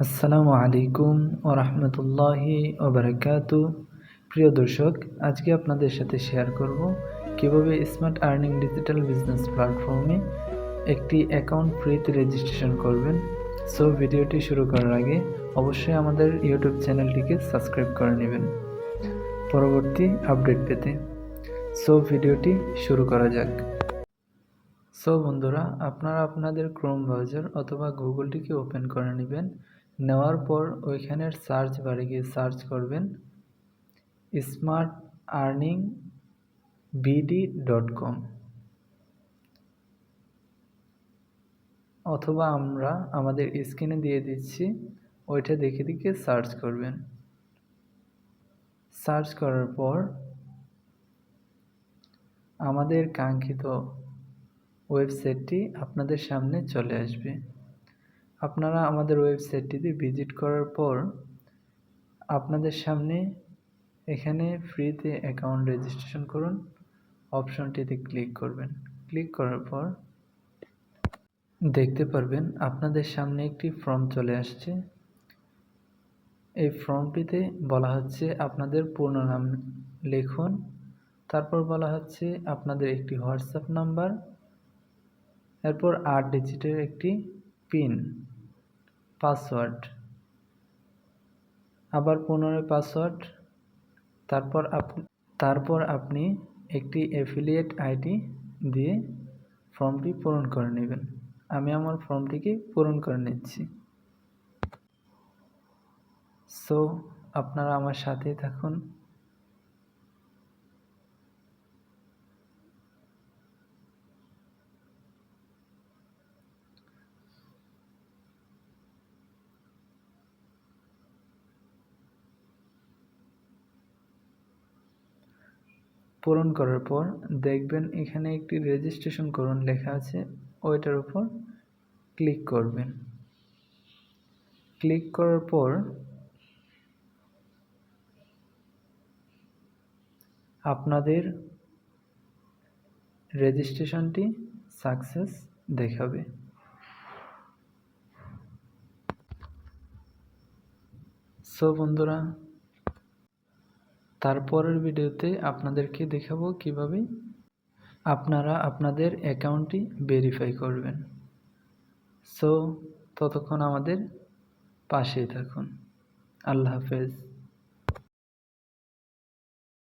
আসসালামু আলাইকুম ও রহমতুল্লাহি ওবরাকাতু প্রিয় দর্শক, আজকে আপনাদের সাথে শেয়ার করব কীভাবে স্মার্ট আর্নিং ডিজিটাল বিজনেস প্ল্যাটফর্মে একটি অ্যাকাউন্ট ফ্রিতে রেজিস্ট্রেশন করবেন। সো, ভিডিওটি শুরু করার আগে অবশ্যই আমাদের ইউটিউব চ্যানেলটিকে সাবস্ক্রাইব করে নেবেন। পরবর্তী আপডেট পেতে। সো, ভিডিওটি শুরু করা যাক। সো, বন্ধুরা, আপনারা আপনাদের ক্রোম ব্রাউজার অথবা গুগলটিকে ওপেন করে নেবেন। নেওয়ার পর ওইখানের সার্চ বারে গিয়ে সার্চ করবেন smart earning BD dot com অথবা আমরা আমাদের স্ক্রিনে দিয়ে দিচ্ছি, ওইটা দেখে দেখে সার্চ করবেন। সার্চ করার পর আমাদের কাঙ্ক্ষিত ওয়েবসাইটটি আপনাদের সামনে চলে আসবে। আপনারা আমাদের ওয়েবসাইটটিতে ভিজিট করার পর আপনাদের সামনে এখানে ফ্রিতে অ্যাকাউন্ট রেজিস্ট্রেশন করুন। অপশনটিতে ক্লিক করবেন। ক্লিক করার পর দেখতে পারবেন আপনাদের সামনে একটি ফর্ম চলে আসছে। এই ফর্মটিতে বলা হচ্ছে আপনাদের পূর্ণ নাম লিখুন। তারপর বলা হচ্ছে আপনাদের একটি হোয়াটসঅ্যাপ নাম্বার। এরপর আট ডিজিটের একটি পিন। পাসওয়ার্ড। আবার পুনরায় পাসওয়ার্ড। তারপর তারপর আপনি একটি অ্যাফিলিয়েট আইডি দিয়ে ফর্মটি পূরণ করে নেবেন। আমি আমার ফর্মটিকে পূরণ করে নিচ্ছি। সো আপনারা আমার সাথেই থাকুন। পূরণ করার পর দেখবেন এখানে একটি রেজিস্ট্রেশন করুন লেখা আছে, ওইটার উপর ক্লিক করবেন। ক্লিক করার পর আপনাদের রেজিস্ট্রেশনটি সাকসেস দেখাবে। সো বন্ধুরা তারপরের ভিডিওতে আপনাদেরকে দেখাবো কীভাবে আপনারা আপনাদের অ্যাকাউন্টটি ভেরিফাই করবেন। সো ততক্ষণ আমাদের পাশেই থাকুন। আল্লাহ হাফেজ।